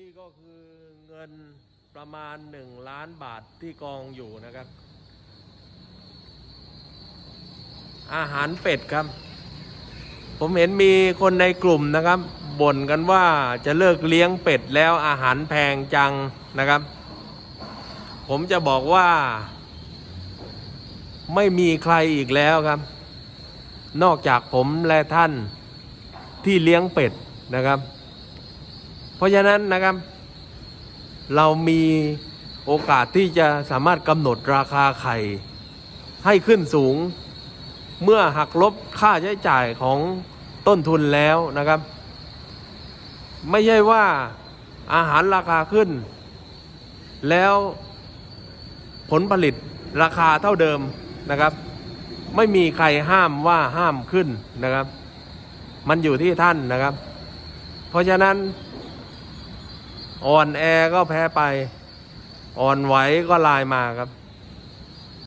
นี่ก็คือเงินประมาณหนึ่งล้านบาทที่กองอยู่นะครับ อาหารเป็ดครับ ผมเห็นมีคนในกลุ่มนะครับบ่นกันว่าจะเลิกเลี้ยงเป็ดแล้วอาหารแพงจังนะครับ ผมจะบอกว่า ไม่มีใครอีกแล้วครับ นอกจากผมและท่านที่เลี้ยงเป็ดนะครับ เพราะฉะนั้นนะครับ เรามีโอกาสที่จะสามารถกำหนดราคาไข่ให้ขึ้นสูง เมื่อหักลบค่าใช้จ่ายของต้นทุนแล้วนะครับ ไม่ใช่ว่าอาหารราคาขึ้น แล้วผลผลิตราคาเท่าเดิมนะครับ ไม่มีใครห้ามว่าห้ามขึ้นนะครับ มันอยู่ที่ท่านนะครับ เพราะฉะนั้น อ่อนแอก็แพ้ไป อ่อนไหวก็ลายมาครับ